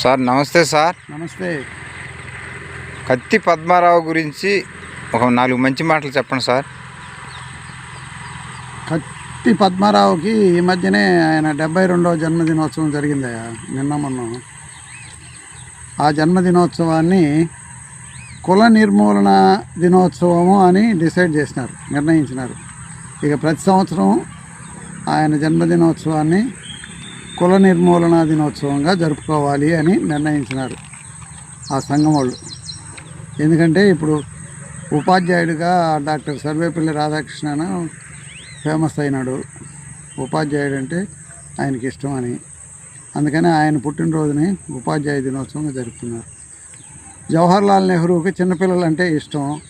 Sir నమస్తే sir. నమస్తే. కత్తి పద్మారావు గురించి ఒక నాలుగు మంచి మాటలు చెప్పండి సార్. కత్తి పద్మారావుకి ఈ మధ్యనే ఆయన డెబ్బై రెండవ జన్మదినోత్సవం జరిగిందయ్యా నిన్న మొన్న. ఆ జన్మదినోత్సవాన్ని కుల నిర్మూలన దినోత్సవము అని డిసైడ్ చేసినారు నిర్ణయించినారు. ఇక ప్రతి సంవత్సరం ఆయన జన్మదినోత్సవాన్ని కుల నిర్మూలన దినోత్సవంగా జరుపుకోవాలి అని నిర్ణయించినారు ఆ సంఘం వాళ్ళు. ఎందుకంటే ఇప్పుడు ఉపాధ్యాయుడిగా డాక్టర్ సర్వేపల్లి రాధాకృష్ణను ఫేమస్ అయినాడు. ఉపాధ్యాయుడు అంటే ఆయనకి ఇష్టం అని. అందుకని ఆయన పుట్టినరోజుని ఉపాధ్యాయ దినోత్సవంగా జరుపుతున్నారు. జవహర్లాల్ నెహ్రూకి చిన్నపిల్లలు అంటే ఇష్టం.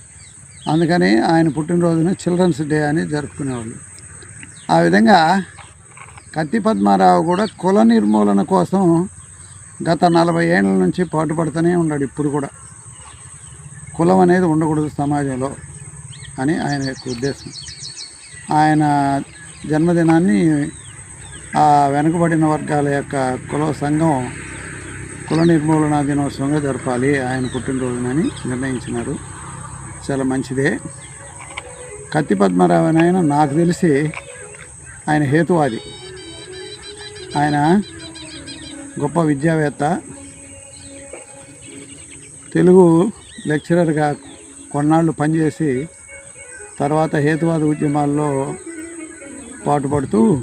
అందుకని ఆయన పుట్టినరోజుని చిల్డ్రన్స్ డే అని జరుపుకునేవాళ్ళు. ఆ విధంగా కత్తి పద్మారావు కూడా కుల నిర్మూలన కోసం గత నలభై ఏళ్ళ నుంచి పాటుపడుతూనే ఉన్నాడు ఇప్పుడు కూడా. కులం అనేది ఉండకూడదు సమాజంలో అని ఆయన యొక్క ఉద్దేశం. ఆయన జన్మదినాన్ని ఆ వెనుకబడిన వర్గాల యొక్క కుల సంఘం కుల నిర్మూలన దినోత్సవంగా జరపాలి. ఆయన పుట్టినరోజునని నిర్ణయించినారు. చాలా మంచిదే. కత్తి పద్మరావు అని ఆయన నాకు తెలిసి ఆయన హేతువాది. ఆయన గొప్ప విద్యావేత్త. తెలుగు లెక్చరర్గా కొన్నాళ్ళు పనిచేసి తర్వాత హేతువాద ఉద్యమాల్లో పాటుపడుతూ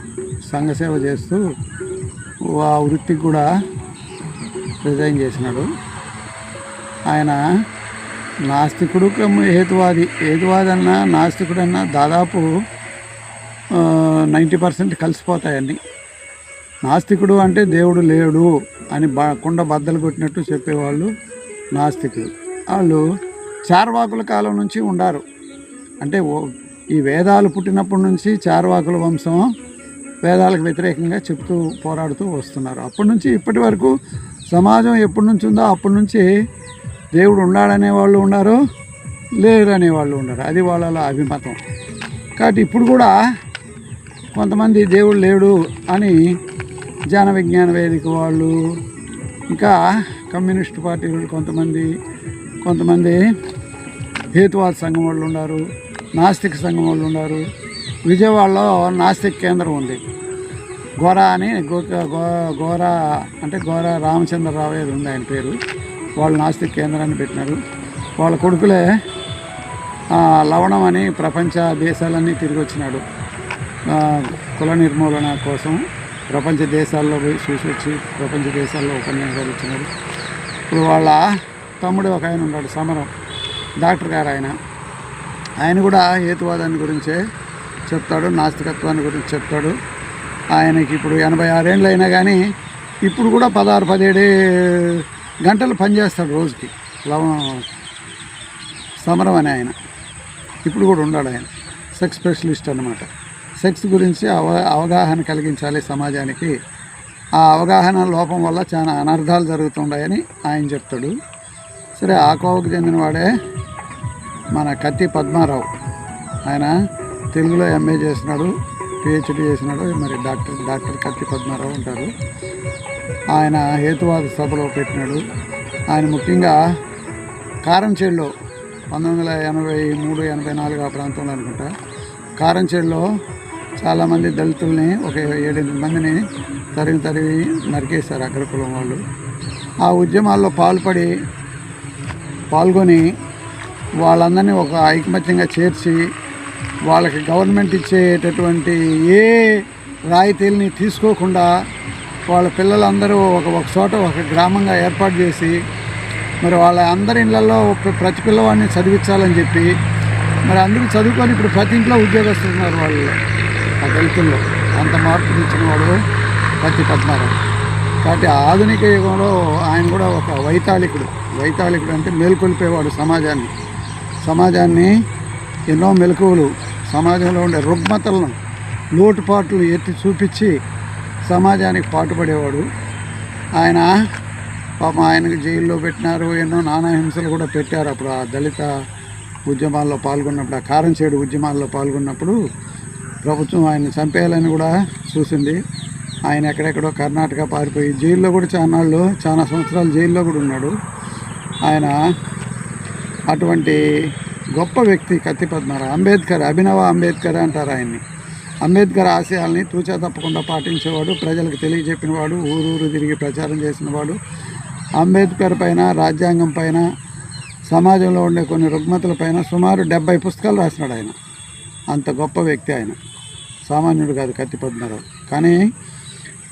సంఘసేవ చేస్తూ ఆ వృత్తికి కూడా రిజైన్ చేసినాడు. ఆయన నాస్తికుడు కమ్ హేతువాది. హేతువాది అన్నా నాస్తికుడు అన్నా దాదాపు నైంటీ పర్సెంట్ కలిసిపోతాయన్నీ నాస్తికుడు అంటే దేవుడు లేడు అని బ కుండ బద్దలు కొట్టినట్టు చెప్పేవాళ్ళు నాస్తికులు. వాళ్ళు చార్వాకుల కాలం నుంచి ఉండారు. అంటే ఓ- ఈ వేదాలు పుట్టినప్పటి నుంచి చార్వాకుల వంశం వేదాలకు వ్యతిరేకంగా చెప్తూ పోరాడుతూ వస్తున్నారు. అప్పటి నుంచి ఇప్పటి వరకు సమాజం ఎప్పటి నుంచి ఉందో అప్పటి నుంచి దేవుడు ఉన్నాడనే వాళ్ళు ఉన్నారు లేరనే వాళ్ళు ఉన్నారు. అది వాళ్ళ అభిమతం. కాబట్టి ఇప్పుడు కూడా కొంతమంది దేవుడు లేడు అని జాన విజ్ఞాన వేదిక వాళ్ళు ఇంకా కమ్యూనిస్ట్ పార్టీ వాళ్ళు కొంతమంది కొంతమంది హేతువాద సంఘం వాళ్ళు ఉన్నారు నాస్తిక సంఘం వాళ్ళు ఉన్నారు. విజయవాడలో నాస్తిక కేంద్రం ఉంది. గోరా అని గో గో- గోరా అంటే గోరా రామచంద్రరావు ఏది ఉంది ఆయన పేరు. వాళ్ళు నాస్తిక కేంద్రాన్ని పెట్టినారు. వాళ్ళ కొడుకులే లవణం అని ప్రపంచ దేశాలన్నీ తిరిగి వచ్చినాడు. కుల నిర్మూలన కోసం ప్రపంచ దేశాల్లో పోయి చూసి వచ్చి ప్రపంచ దేశాల్లో ఉపన్యాసాలు ఇచ్చినారు. ఇప్పుడు వాళ్ళ తమ్ముడు ఒక ఆయన ఉన్నాడు సమరం. డాక్టర్ గారు ఆయన. ఆయన కూడా హేతువాదాన్ని గురించే చెప్తాడు నాస్తికత్వాన్ని గురించి చెప్తాడు. ఆయనకి ఇప్పుడు ఎనభై ఆరేళ్ళు అయినా కానీ ఇప్పుడు కూడా పదహారు పదిహేడు గంటలు పనిచేస్తాడు రోజుకి. లవ సమరం అని ఆయన. ఇప్పుడు కూడా ఉన్నాడు ఆయన. సెక్స్ స్పెషలిస్ట్ అనమాట సెక్స్ గురించి అవ అవగాహన కలిగించాలి సమాజానికి. ఆ అవగాహన లోపం వల్ల చాలా అనర్థాలు జరుగుతుండయని ఆయన చెప్తాడు. సరే ఆ కోవకు చెందినవాడే మన కత్తి పద్మారావు. ఆయన తెలుగులో ఎంఏ చేసినాడు పిహెచ్డి చేసినాడు మరి డాక్టర్ డాక్టర్ కత్తి పద్మారావు ఉంటారు. ఆయన హేతువాద సభలో పెట్టినాడు. ఆయన ముఖ్యంగా కారంచేడులో పంతొమ్మిది వందల ఎనభై మూడు ఎనభై నాలుగు ఆ ప్రాంతంలో అనుకుంటా కారంచేడులో చాలామంది దళితుల్ని ఒక ఏడెనిమిది మందిని తరిగి తరిగి నరికేశారు అగ్ర కులం వాళ్ళు. ఆ ఉద్యమాల్లో పాల్పడి పాల్గొని వాళ్ళందరినీ ఒక ఐకమత్యంగా చేర్చి వాళ్ళకి గవర్నమెంట్ ఇచ్చేటటువంటి ఏ రాయితీలని తీసుకోకుండా వాళ్ళ పిల్లలందరూ ఒక ఒక చోట ఒక గ్రామంగా ఏర్పాటు చేసి మరి వాళ్ళ అందరి ఇళ్ళల్లో ప్రతి పిల్లవాడిని చదివించాలని చెప్పి మరి అందరూ చదువుకొని ఇప్పుడు ప్రతి ఇంట్లో ఉద్యోగస్తున్నారు వాళ్ళు. ఆ దళితుల్లో అంత మార్పు తెచ్చిన వాడు ప్రతి పద్మారావు కాబట్టి ఆధునిక యుగంలో ఆయన కూడా ఒక వైతాళికుడు. వైతాళికుడు అంటే మేల్కొల్పేవాడు సమాజాన్ని. సమాజాన్ని ఎన్నో మెలకువలు సమాజంలో ఉండే రుగ్మతలను లోటుపాట్లు ఎత్తి చూపించి సమాజానికి పాటుపడేవాడు. ఆయన పాపం ఆయనకు జైల్లో పెట్టినారు ఎన్నో నానా హింసలు కూడా పెట్టారు. అప్పుడు ఆ దళిత ఉద్యమాల్లో పాల్గొన్నప్పుడు ఆ కారంచేడు ఉద్యమాల్లో పాల్గొన్నప్పుడు ప్రభుత్వం ఆయన్ని చంపేయాలని కూడా చూసింది. ఆయన ఎక్కడెక్కడో కర్ణాటక పారిపోయి జైల్లో కూడా చాలాళ్ళు చాలా సంవత్సరాలు జైల్లో కూడా ఉన్నాడు. ఆయన అటువంటి గొప్ప వ్యక్తి కత్తి పద్మారావు అంబేద్కర్ అభినవ అంబేద్కర్ అంటారు ఆయన్ని. అంబేద్కర్ ఆశయాల్ని తూచా తప్పకుండా పాటించేవాడు ప్రజలకు తెలియజెప్పినవాడు ఊరూరు తిరిగి ప్రచారం చేసినవాడు. అంబేద్కర్ పైన రాజ్యాంగం పైన సమాజంలో ఉండే కొన్ని రుగ్మతల పైన సుమారు డెబ్బై పుస్తకాలు రాసినాడు ఆయన. అంత గొప్ప వ్యక్తి ఆయన. సామాన్యుడు కాదు కత్తి పద్మారావు. కానీ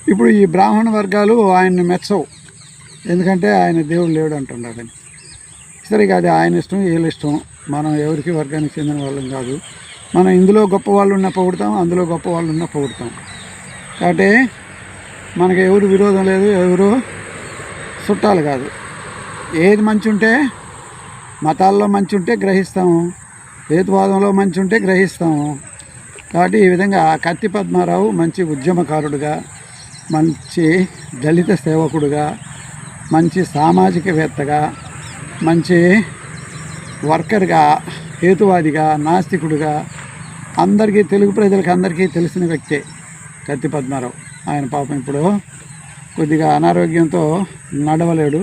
ఇప్పుడు ఈ బ్రాహ్మణ వర్గాలు ఆయన్ని మెచ్చవు. ఎందుకంటే ఆయన దేవుడు లేడు అంటున్నాడు అని. సరే అది ఆయన ఇష్టం వీళ్ళ ఇష్టం. మనం ఎవరికి వర్గానికి చెందిన వాళ్ళం కాదు. మనం ఇందులో గొప్ప వాళ్ళు ఉన్న పొగుడతాం అందులో గొప్ప వాళ్ళు ఉన్న పొగుడతాం. కాబట్టి మనకు ఎవరు విరోధం లేదు ఎవరు చుట్టాలు కాదు. ఏది మంచి ఉంటే మతాల్లో మంచి ఉంటే గ్రహిస్తాము. హేతువాదంలో మంచి ఉంటే గ్రహిస్తాము. కాబట్టి ఈ విధంగా కత్తి పద్మారావు మంచి ఉద్యమకారుడుగా మంచి దళిత సేవకుడుగా మంచి సామాజికవేత్తగా మంచి వర్కర్గా హేతువాదిగా నాస్తికుడుగా అందరికీ తెలుగు ప్రజలకు అందరికీ తెలిసిన వ్యక్తే కత్తి పద్మారావు. ఆయన పాపం ఇప్పుడు కొద్దిగా అనారోగ్యంతో నడవలేడు.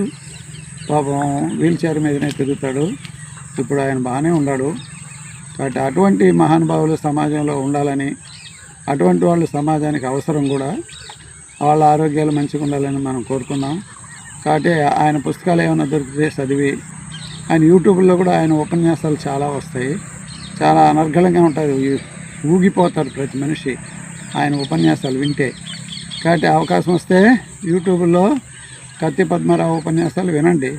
పాపం వీల్ చైర్ మీదనే తిరుగుతాడు. ఇప్పుడు ఆయన బాగానే ఉన్నాడు. కాబట్టి అటువంటి మహానుభావులు సమాజంలో ఉండాలని అటువంటి వాళ్ళు సమాజానికి అవసరం కూడా వాళ్ళ ఆరోగ్యాలు మంచిగా ఉండాలని మనం కోరుకున్నాం కాబట్టి ఆయన పుస్తకాలు ఏమైనా దొరికితే చదివి ఆయన యూట్యూబ్లో కూడా ఆయన ఉపన్యాసాలు చాలా వస్తాయి. చాలా అనర్గళంగా ఉంటుంది ఊగిపోతారు ప్రతి మనిషి ఆయన ఉపన్యాసాలు వింటే. కాబట్టి అవకాశం వస్తే యూట్యూబ్లో కత్తి పద్మరావు ఉపన్యాసాలు వినండి.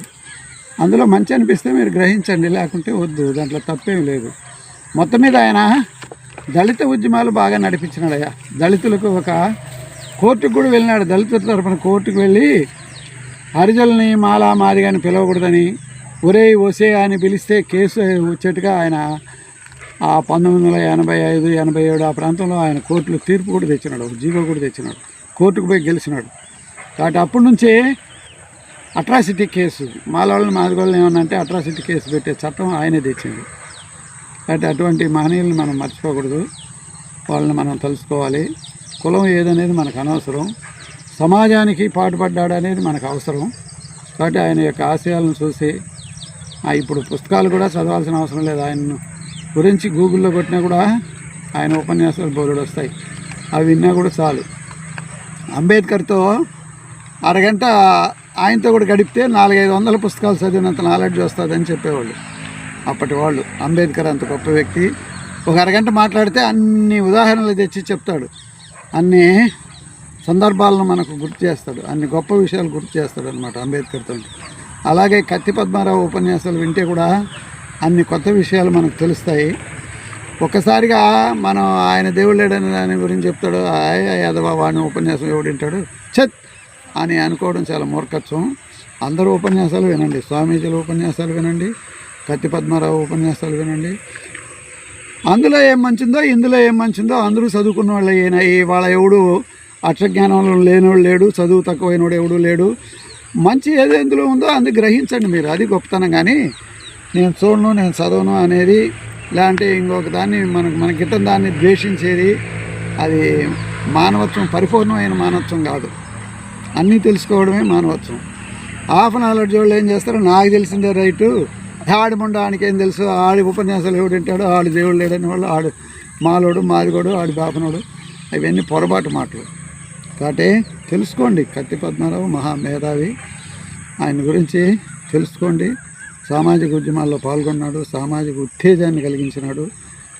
అందులో మంచి అనిపిస్తే మీరు గ్రహించండి లేకుంటే వద్దు దాంట్లో తప్పేం లేదు. మొత్తం మీద ఆయన దళిత ఉద్యమాలు బాగా నడిపించినాడయ్యా. దళితులకు ఒక కోర్టుకు కూడా వెళ్ళినాడు. దళితుల తరపున కోర్టుకు వెళ్ళి హరిజల్ని మాలా మాదిగా అని పిలవకూడదని ఒరే ఒసే అని పిలిస్తే కేసు వచ్చేట్టుగా ఆయన ఆ పంతొమ్మిది వందల ఎనభై ఐదు ఎనభై ఏడు ఆ ప్రాంతంలో ఆయన కోర్టులో తీర్పు కూడా తెచ్చినాడు. ఒక జీవో కూడా తెచ్చినాడు. కోర్టుకు పోయి గెలిచినాడు. కాబట్టి అప్పటి నుంచే అట్రాసిటీ కేసు మాలవాళ్ళని మాదిగోళ్ళని ఏమన్నా అంటే అట్రాసిటీ కేసు పెట్టే చట్టం ఆయనే తెచ్చింది. అంటే అటువంటి మహనీయులను మనం మర్చిపోకూడదు. వాళ్ళని మనం తెలుసుకోవాలి కులం ఏదనేది మనకు అనవసరం. సమాజానికి పాటుపడ్డాడు అనేది మనకు అవసరం. కాబట్టి ఆయన యొక్క ఆశయాలను చూసి ఇప్పుడు పుస్తకాలు కూడా చదవాల్సిన అవసరం లేదు. ఆయన గురించి గూగుల్లో కొట్టినా కూడా ఆయన ఉపన్యాసాలు బోర్డు వస్తాయి. అవి విన్నా కూడా చాలు. అంబేద్కర్తో అరగంట ఆయనతో కూడా గడిపితే నాలుగైదు వందల పుస్తకాలు చదివినంత నాలెడ్జ్ వస్తుందని చెప్పేవాళ్ళు. అప్పటి వాళ్ళు. అంబేద్కర్ అంత గొప్ప వ్యక్తి. ఒక అరగంట మాట్లాడితే అన్ని ఉదాహరణలు తెచ్చి చెప్తాడు. అన్ని సందర్భాలను మనకు గుర్తు చేస్తాడు. అన్ని గొప్ప విషయాలు గుర్తు చేస్తాడు అనమాట అంబేద్కర్తో. అలాగే కత్తి పద్మారావు ఉపన్యాసాలు వింటే కూడా అన్ని కొత్త విషయాలు మనకు తెలుస్తాయి. ఒక్కసారిగా మనం ఆయన దేవుడు లేడని దాని గురించి చెప్తాడు. ఆయ్ యాదవ వాడిని ఉపన్యాసం ఎవడింటాడు చత్ అని అనుకోవడం చాలా మూర్ఖత్వం. అందరూ ఉపన్యాసాలు వినండి. స్వామీజీల ఉపన్యాసాలు వినండి. కత్తి పద్మారావు ఉపన్యాసాలు వినండి. అందులో ఏం మంచిందో ఇందులో ఏం మంచిందో అందరూ చదువుకున్న వాళ్ళు అయినా వాళ్ళ ఎవడు అక్షజ్ఞానం లేనివాడు లేడు చదువు తక్కువైనవాడు ఎవడు లేడు. మంచి ఏదో ఇందులో ఉందో అది గ్రహించండి మీరు. అది గొప్పతనం. కానీ నేను చూడను నేను చదవను అనేది లేదంటే ఇంకొక దాన్ని మనకు మన గిట్టం దాన్ని ద్వేషించేది అది మానవత్వం పరిపూర్ణమైన మానవత్వం కాదు. అన్నీ తెలుసుకోవడమే మానవత్వం. హాఫ్ నాలెడ్జ్ వాళ్ళు ఏం చేస్తారు? నాకు తెలిసిందే రైటు. ఆడి ముండ ఆడికేం తెలుసు? ఆడి ఉపన్యాసాలు ఎవడు వింటాడు ఆడి దేవుడు లేడని వాళ్ళు ఆడు మాలోడు మాదిగోడు ఆడి బాపనోడు అవన్నీ పొరపాటు మాటలు. కాబట్టి తెలుసుకోండి కత్తి పద్మనాభం మహా మేధావి ఆయన గురించి తెలుసుకోండి. సామాజిక ఉద్యమాల్లో పాల్గొన్నాడు. సామాజిక ఉత్తేజాన్ని కలిగించినాడు.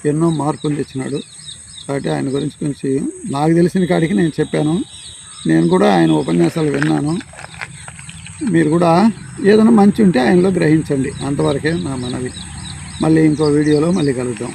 ఎన్నో మార్పులు తెచ్చినాడు. కాబట్టి ఆయన గురించి గురించి నాకు తెలిసిన కాడికి నేను చెప్పాను. నేను కూడా ఆయన ఉపన్యాసాలు విన్నాను. మీరు కూడా ఏదైనా మంచి ఉంటే ఆయనలో గ్రహించండి. అంతవరకే నా మనవి. మళ్ళీ ఇంకో వీడియోలో మళ్ళీ కలుద్దాం.